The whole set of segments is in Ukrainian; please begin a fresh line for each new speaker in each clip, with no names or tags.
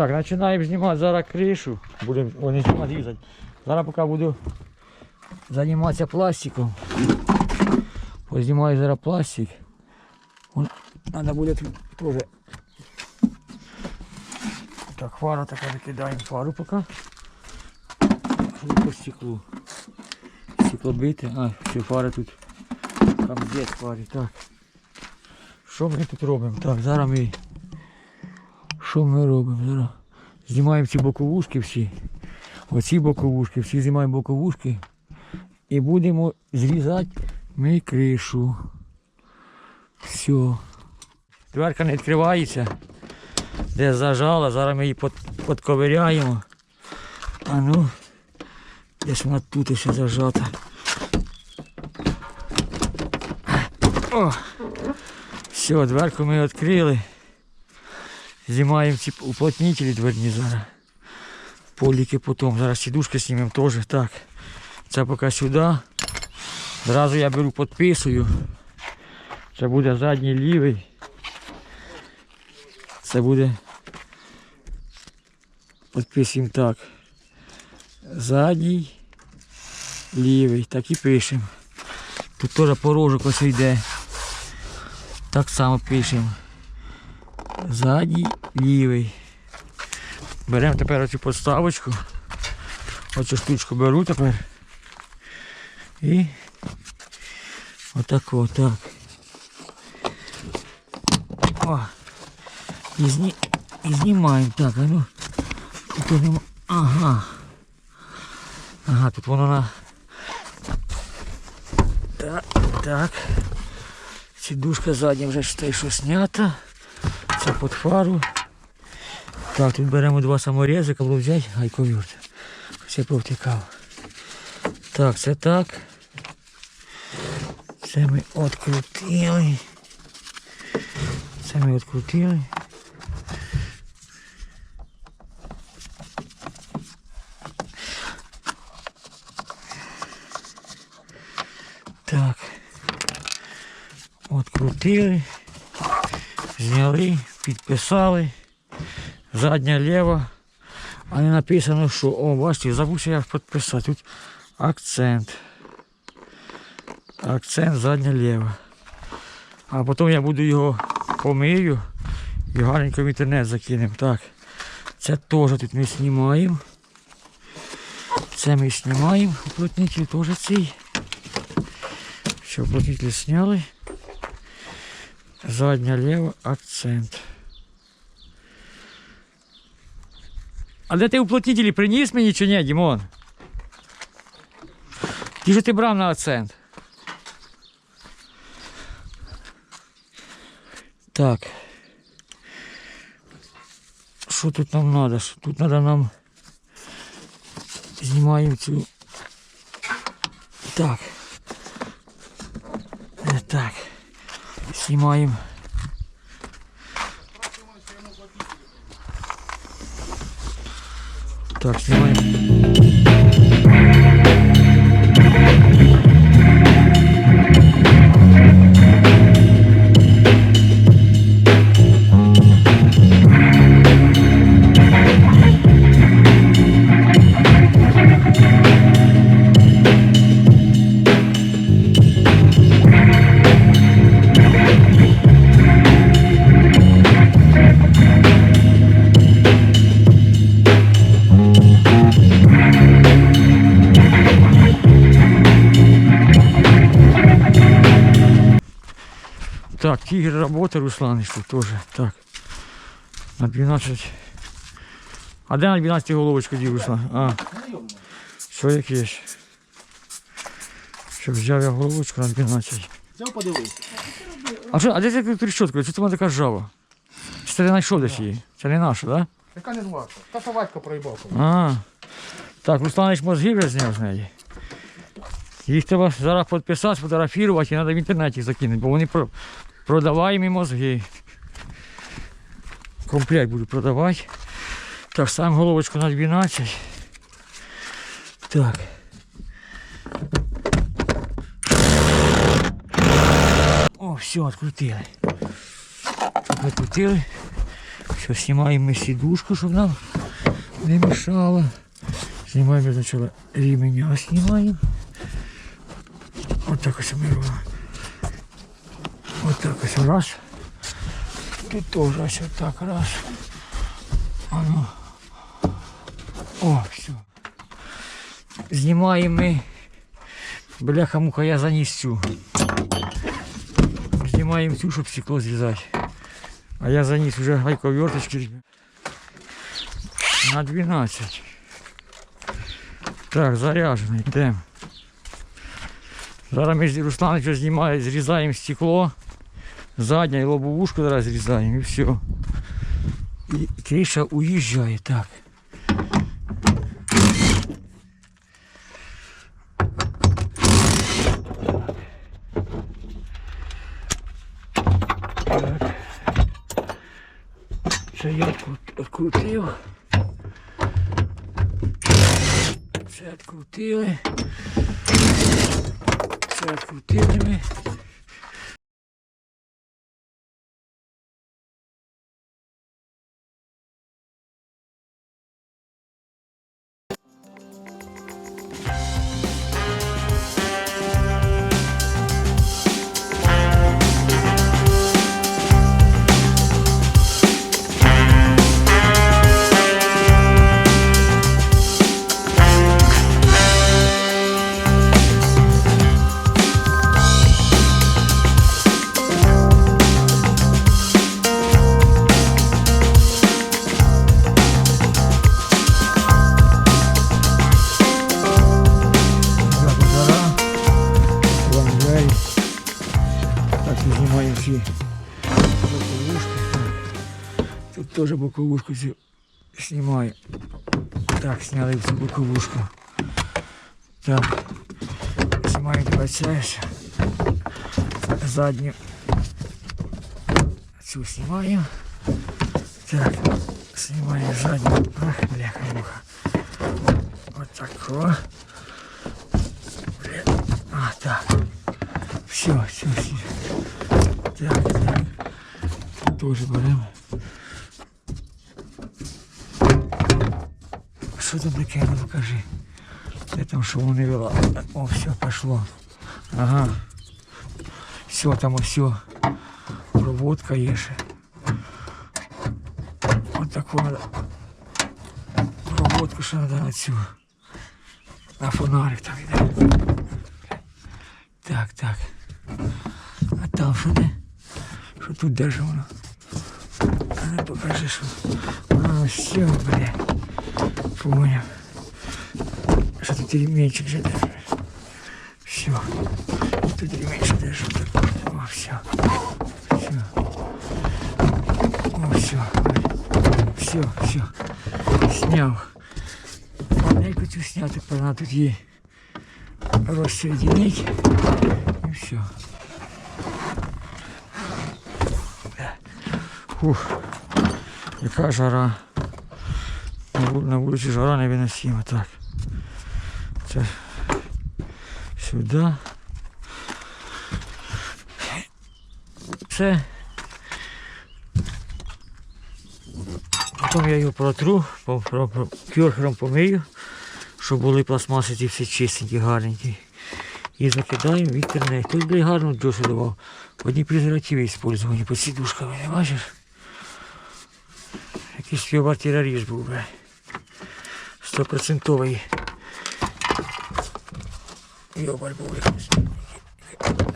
Так, починаємо знімати зараз кришу. Будемо о, не знімати, різати. Зараз поки буду займатися пластиком. Познімаю зараз пластик. Вон, Треба буде тут теж. Так, фара така викидаємо фару поки. По стеклу. Стекло бите. А, все, фара тут. Там є фарі. Так. Що ми тут робимо? Так, зараз ми. Що ми робимо? Зараз знімаємо ці боковушки всі. Оці боковушки, всі знімаємо боковушки. І будемо зрізати ми кришу. Все. Дверка не відкривається. Де зажала, зараз ми її под, подковиряємо. А ну, десь вона тут ще зажата. О! Все, дверку ми відкрили. Знімаємо ці уплотнителі дверні зараз. Поліки потім. Зараз сідушки знімемо теж. Так. Це поки сюди. Зразу я беру, підписую. Це буде задній лівий. Це буде. Підписуємо так. Задній лівий. Так і пишемо. Тут теж порожок ось йде. Так само пишемо. Задній лівий. Беремо тепер оцю подставочку. Оцю штучку беру тепер. І отако, так. О. І, зні... і знімаємо. Так, а ну. Тут нема. Ага. Ага, тут воно на. Так, так. Сідушка задня вже що снята. Це під фару. Так, тут беремо два саморези, було взяти, ай ковюрт. Все повтікав. Так, це так. Це ми відкрутили. Це ми відкрутили. Так. Відкрутили. Зняли, підписали. Задня ліва. А не написано, що, о, бачите, забувся я підписати. Тут акцент. Акцент задня ліва. А потім я буду його помию і гарненько в інтернет закинемо. Так. Це теж тут ми знімаємо. Це ми знімаємо. Уплотнитель теж цей. Все, уплотнитель зняли. Задня ліва акцент. А де ти уплотнителі приніс мені чи ні, Дімон? Ті, що ти брав на акцент. Так. Що тут нам треба? Тут треба нам знімаємо цю. Так. Е, Так. Знімаємо. Так, знімаємо. Так, тигр работа, Руслан, что тоже. Так. На 12. А де на 12 головочку дів, Руслан? А. Все як є. Що, взяв я головочку на 12.
Взяв подивись.
А що, а де ти тріщотка? Це вона така жава? Чи це ти знайшов десь її? Це не наша, так?
Яка не зварка? Та що Вадько проїбав.
А. Так, Русланич мозги вже зняв з неї. Їх треба зараз підписати, сфотографувати і треба в інтернеті закинути, бо вони про- продаваємі мозги. Комплект буду продавати. Так, сам головочку на 12. Так. О, все, відкрутили. Тут відкрутили. Все, знімаємо ми сідушку, щоб нам не мішало. Знімаємо спочатку ремня, знімаємо. Отак ось ми робимо. Отак ось раз. Тут теж ось отак раз. А ну. О, все. Знімаємо ми. Бляха муха, я заніс цю. Знімаємо цю, щоб стекло зрізати. А я заніс вже гайковерточки. На 12. Так, заряджений. Йдемо. Зараз ми з Руслановичем знімаємо, зрізаємо стекло. Задня і лобовушку зараз зрізаємо і все. І криша уїжджає. Так. Це я відкрутив. Це відкрутили. Це відкрутили ми. Теж боковушку цю знімаю. Так, зняли цю боковушку. Так. Знімаю давай це. ж. Задню. Цю знімаю. Так. Знімаю задню. Ах, бляха муха. Вот такого. А, так. Все, все, все. Так, так. Тоже беремо. Що там таке, ну покажи. Де там що вони вела? О, все, пошло. Ага. Все, там все. Проводка є ще. От таку надо. Проводку ще надо на цю. На фонарик так іде. Так, так. А там що де? Що тут держи воно? А не покажи, що. А, все, бля. Поняв. Що тут ремінчик же держиш? Все. Тут держиш. Так. О, все. Все. О, все. Все, все. Сняв. Панельку цю сняти, вона тут є. Розсоединить. І все. Фух. Яка жара на вулиці жара невиносима. Так. Це сюди. Це. Потім я його протру, кюрхером помию, щоб були пластмаси ці всі чистенькі, гарненькі. І закидаємо в інтернет. Тут блін, гарно досі давав. Одні презервативи використовувані під сідушками, не бачиш? Якийсь півбартіра був, би 100% Йобаль був.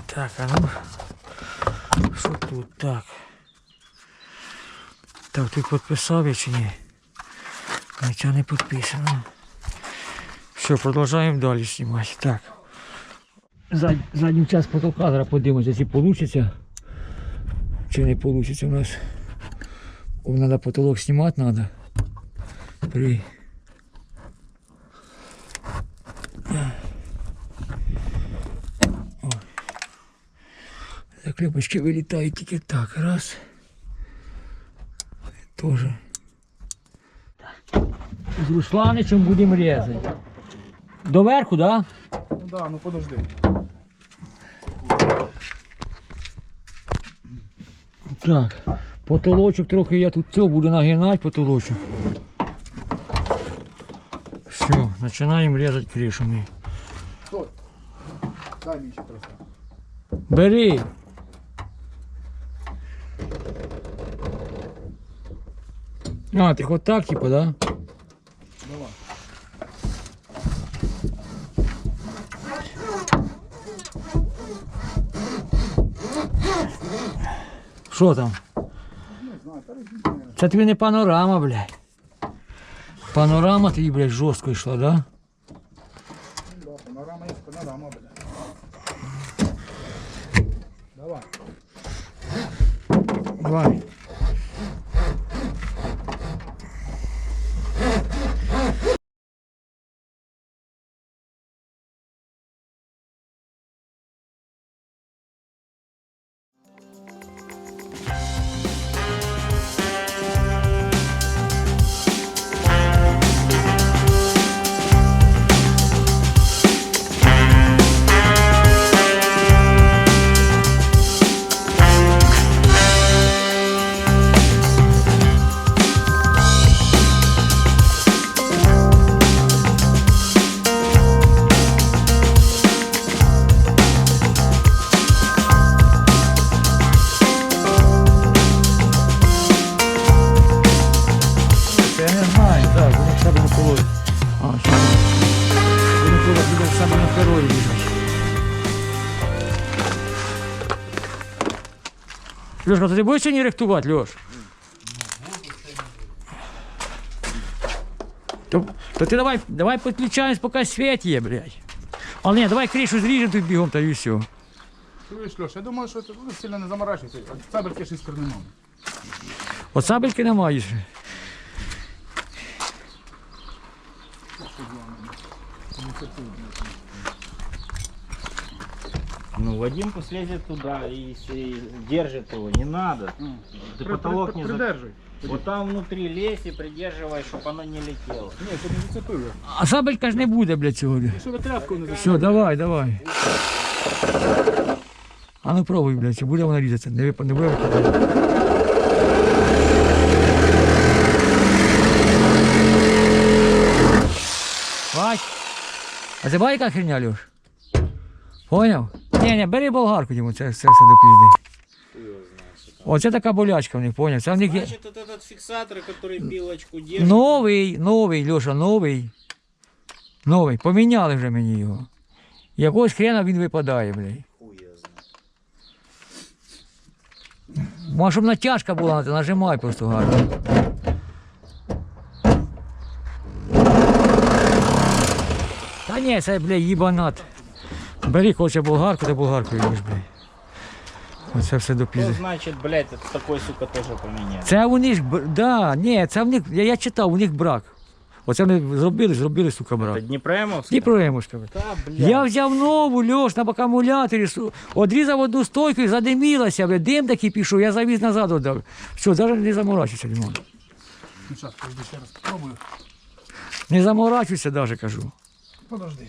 Так, а ну що тут так? Так, ти підписав я чи ні? Нічого не підписано. Все, продовжуємо далі знімати. Так. Зад, задній час потокадра подивимося, чи вийде. Чи не вийде у нас. надо потолок знімати треба. При Заклепочки вилітають тільки так. Раз. Тоже. З Русланичем будемо різати. Доверху, так? Да?
Ну да, ну подожди.
Так, Потолочок трохи я тут цього буду нагинати потолочок. Все, починаємо різати кришу. ми.
Дай мені ще трохи.
Бери. А, ти хоч так, типу, да? Що там? Це тобі не панорама, блядь. Панорама тобі, блядь, жорстко йшла? Да, так, вони в себе на колоді. А, що? Вони коли в себе на перої лежать. Льошка, то ти будеш сьогодні рихтувати, Льош? То, то ти давай, давай підключаємось, поки світ є, блядь. Але ні, давай кришу зріжемо тут бігом, та і все.
Чуєш, Льош, я думаю, що ти ну, сильно не заморачуйся. Цабельки ще скорнемо.
От сабельки немає ще.
Ну, Вадимку слезет туда и, с- держит его, не надо. Ты
При-
потолок
при-
не за-
Придержуй.
Вот там внутри лезь и придерживай, чтобы оно не летело.
Ні, це не зацепив.
А сабелька ж не буде, блядь, сьогодні.
Ти що тряпку не
Все, давай, давай. А ну пробуй, блядь, чи буде вона різатися. Не, вип- не буде А це яка херня, Льош? Поняв? Ні, ні, бери болгарку, йому, це, це все до пізди. Оце така болячка в них, поняв? Це в них є...
Значит, вот этот фиксатор, который пилочку держит.
Новий, новий, Льоша, новий. Новий. Поміняли вже мені його. Якогось хрена він випадає, блядь.
Хуй я знаю.
Може, щоб натяжка була, нажимай просто гарно. Ні, це, блядь, їбанат. Бери, хоче болгарку, та болгарку їдеш, блядь. Оце все до
Ну,
пізди.
значит, блядь, это такой, сука, тоже поменять.
Це у них, б- да, ні, це в них, я, я читав, у них брак. Оце вони зробили, зробили, сука, брак.
Это Днепроемовский?
Дніпроємушка.
Да, блядь.
Я взяв нову льош на акумуляторі, су- одрізав одну стойку і задимілася, бля, дим такий пішов, я завіз назад віддав. Все, навіть не заморачуйся, Дімон.
Ну, зараз, ще раз спробую.
Не заморачуйся навіть, кажу.
Подожди.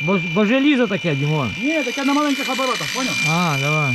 Бо, бо желізо таке, Дімон.
Ні, таке на маленьких оборотах, поняв?
А, давай.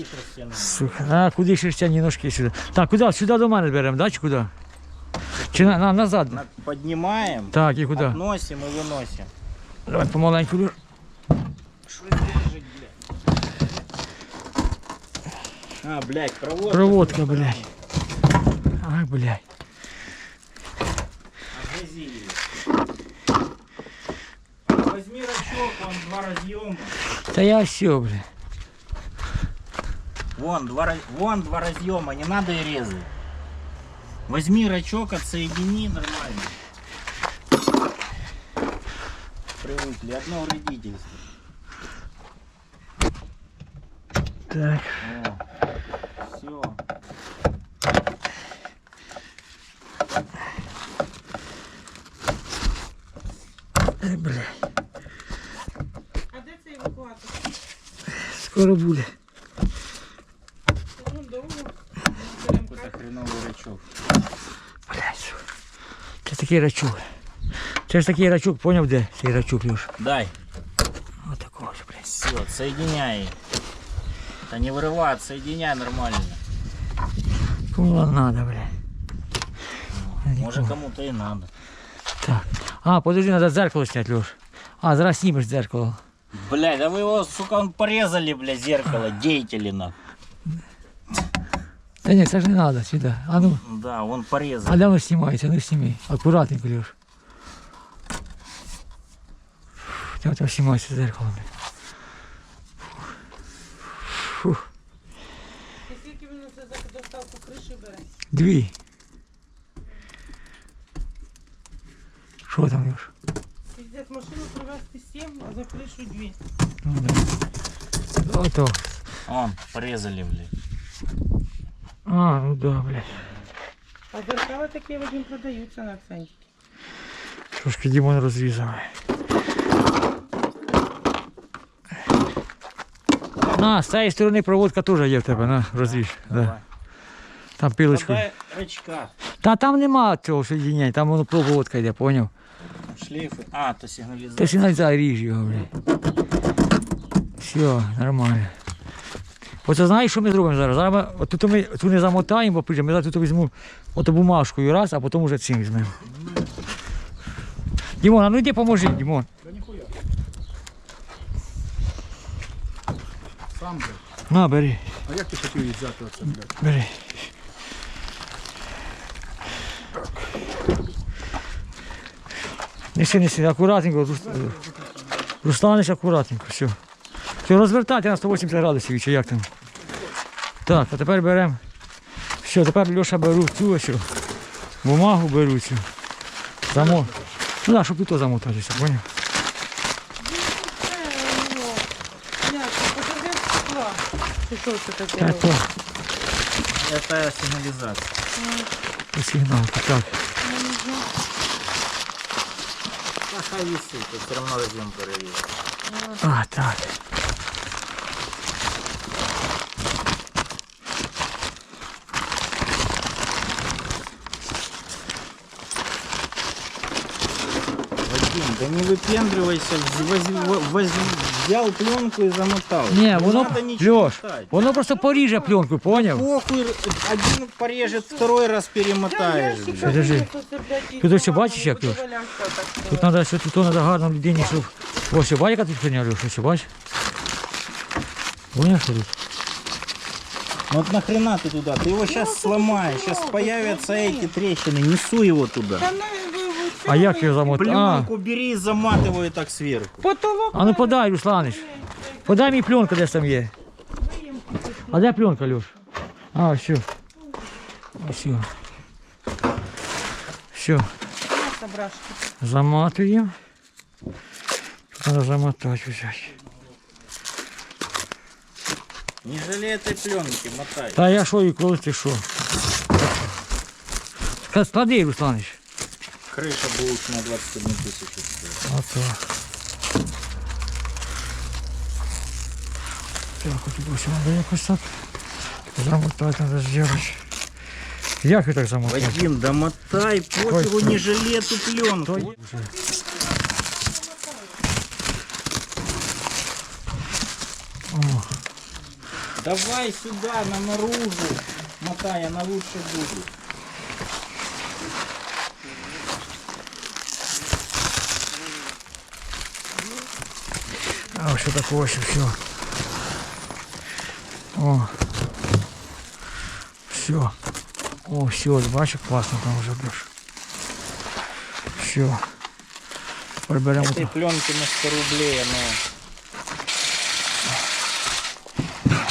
Носки шерстяные.
Сука. А, куди шерстяні ножки сюди? Так, куди? Сюди до мене беремо, да, чи куди? Чи на, на, назад?
На- Поднимаем,
Так, і куди?
относим и выносим.
Давай помаленьку.
Держит, блядь? А, блядь, проводка.
Проводка, блядь. Ай, блядь.
Отвези. Возьми рачок, вон два разъема.
Та я все, блядь.
Вон два, раз- вон два разъема, не надо и резать. Возьми рачок, отсоедини нормально. Привыкли, одно вредительство.
Так.
Все.
Ай, блядь.
А де цей евакуатор?
Скоро буде.
Ну, довго.
Какой-то хреновый рачок.
Блядь. сука. Це такий рачок. Це ж такий рачок, поняв де? Цей рачок, Леш.
Дай.
Отакого ж, блядь.
Все, соединяй. Да не вырывай, отсоединяй нормально.
Кому вам надо, блядь.
Может кому-то и надо.
Так. А, подожди, надо зеркало снять, Леш. А, зараз знімеш зеркало.
Блядь, да вы его, сука, он порезали, блядь, зеркало, деятели на.
Та ні, це ж не надо сюди. А ну,
Да, он
а
порезал.
де воно знімається? Ну сніми. Акуратненько, Леш. Де там знімається зеркало, блядь. Фух.
І скільки він це за доставку криші бере?
Дві. Що там, Леш?
Піздець, машину привезти 7, а за кришу 2.
Ну, да. Ото.
Он, порезали, блядь.
А, ну да, блядь.
А зеркала такі Вадим продаються на акценті.
Трошки Дімон розрізав. На, з цієї сторони проводка теж є в тебе, на, розріж. Да.
Давай.
Там пилочку. Та там нема цього соєдіння, там воно проводка йде, поняв?
Шлейфы. А, то
Ти
сигнализация.
сигналіза ріж його, блядь. Все, нормально. Оце знаєш, що ми зробимо зараз? Зараз ми от тут ми тут не замотаємо, бо прийдемо, ми зараз тут візьму ото бумажкою раз, а потім вже цим візьмемо. Дімон, а ну йди поможи, Дімон.
Да ніхуя. Сам блядь.
На, бери,
А як ти хотів її взяти оце, блядь?
бери. Неси, неси, акуратненько, Рус- акуратненько, все. Все, розвертайте на 180 градусів, чи як там. Так, а тепер беремо. Все, тепер Льоша беру цю ось, бумагу беру цю. Замо... Ну так, щоб тут замотатися, поняв?
Що це таке?
Так, то,
Это сигнализация.
по сигналу, так.
А хай висит, то все равно разъем порезал.
А, так.
не выпендривайся, воз- воз- взял пленку и замотал.
Ні,
Не
воно,
надо ничего
Льош,
мотать.
воно просто поріже пленку, поняв?
Похуй, один порежет, второй раз перемотаешь.
Ящик
блядь.
Подожди.
один, то це, блядь, і
Тут ось
сама
бачиш, як
буде
тут?
валятися отак,
Тут
що.
треба, що тут треба гарно людині, щоб... Ось, бачиш, яка тут херня, Льош, ось, бачиш? Поняв, що тут?
Ну вот нахрена ты туда? Ты его сейчас сломаешь, сейчас появятся эти трещины, несу его туда.
Та ну, ви- ви
А як його замотати? А,
Пленку бери и заматываю так сверху.
Потолок.
а ну подай, Русланич. Подай мені пленку, десь там є. А де пленка, Льош? А, все. Все. Все.
Маса, брашки.
Заматуємо. Тут треба замотати взяти.
Не жалей этой пленки, мотай.
Та я що, і коли ти що? Ска- Склади, Русланич.
Крыша будет на 21 тысячу стоить.
А так. Так, от ось треба якось так. Замотати треба зробити. Як ви так замотати?
Вадим, да мотай, пофигу, не жалей эту пленку.
О,
Давай сюда, на наружу. Мотай, она лучше будет.
А ось таке ось все. О. Все. О, все, бачиш, класно там вже будеш. Все. Приберемо.
Этой пленки на 100 рублей, оно...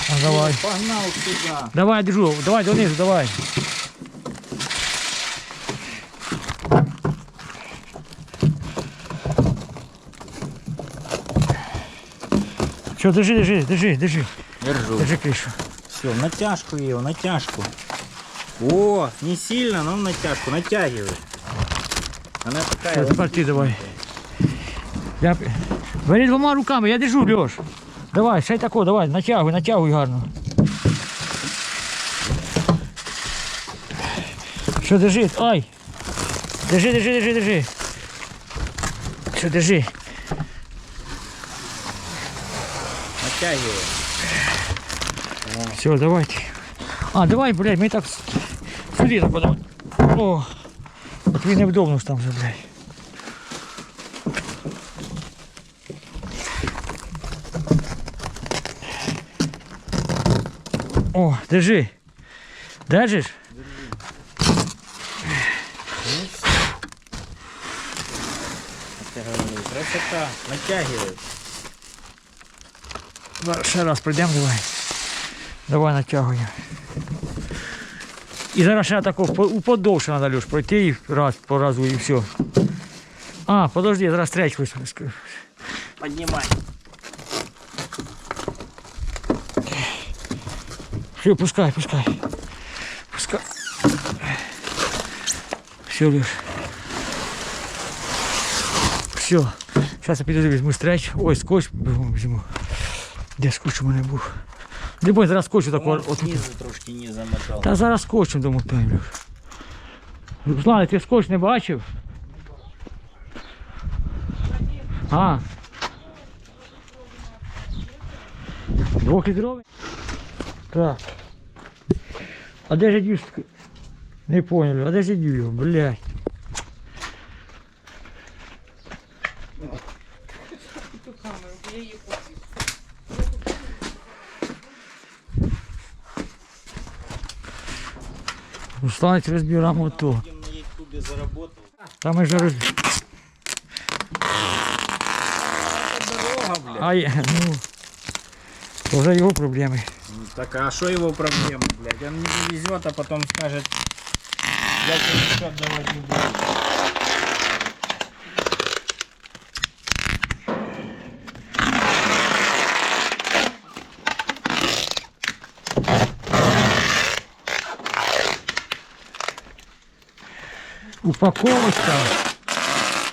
А, давай.
Погнал сюда.
Давай, держу, давай донизу, давай. Все, держи, держи, держи, держи,
Держу.
держи кришу.
Все, натяжку ее, натяжку. О, не сильно, но в натяжку, натягивай. Она такая...
Все, тепер ти давай. Я... Бери двома руками, я держу, Льош. Давай, ще й тако, давай, натягуй, натягуй гарно. Що держи? Ай! Держи, держи, держи, держи. Що, держи.
Натягивай.
Все, давайте. А, давай, блядь, ми так сюди нападаємо. О, от він невдобно ж там вже, блядь. О, держи. Держиш?
Натягивай. Красота. Натягивай.
Ще раз прийдемо, давай. Давай натягуємо. І зараз ще тако по- уподовше треба, Льош, пройти і раз по разу і все. А, подожди, зараз вис-
Поднимай.
Все, пускай, пускай. Пускай. Все, Леш. Все. Зараз я піду візьму стреч. Ой, скотч візьму. Де скотч у мене був? Не зараз скотчу тако.
Вот
От,
трошки не замотал.
та зараз скотчем домотаємо, Леш. Руслан, ти скотч не бачив? А. Двохлітровий? Так. А де ж дюст? Не понял, а де ж його, блядь.
Ту камеру, бо я її хочу.
Руслан розбив мотор.
Будем на ютубе заработал.
Там ми вже роз...
Дорога, блядь.
Ай, ну. То вже його проблеми.
Так а что его проблема, блядь? Он не довезет, а потом скажет, я тебе еще отдавать не буду.
Упаковочка.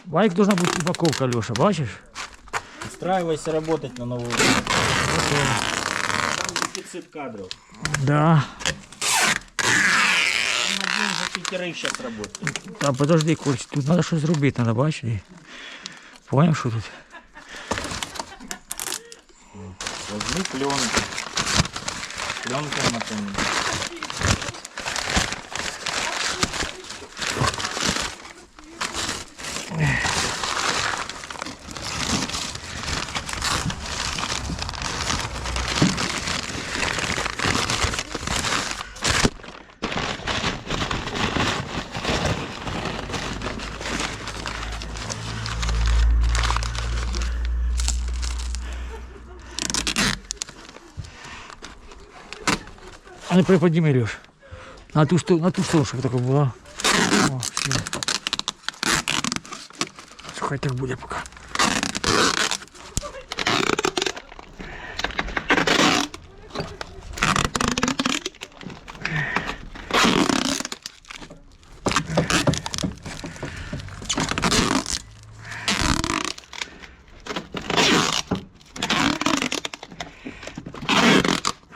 Байк должна бути упаковка, Леша, бачиш?
Устраивайся работать на новую. Там дефицит кадров.
Да.
Там один за пятерых сейчас работает.
Та подожди, Коль, тут треба щось зробити, треба бачити. Поняв, що тут?
Возьми пленку. Пленка на
не приподніми, Леш. На ту, сто- на ту сторону, щоб така була. О, все. Так буде поки.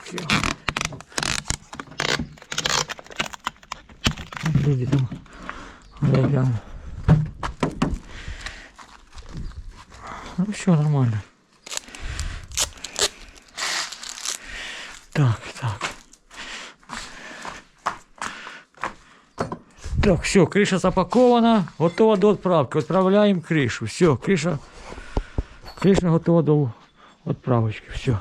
Все. Подожди там. Я гляну. Ну все нормально. Так, так. Так, все, криша запакована, готова до відправки. Відправляємо кришу. Все, криша, криша готова до відправочки. Все.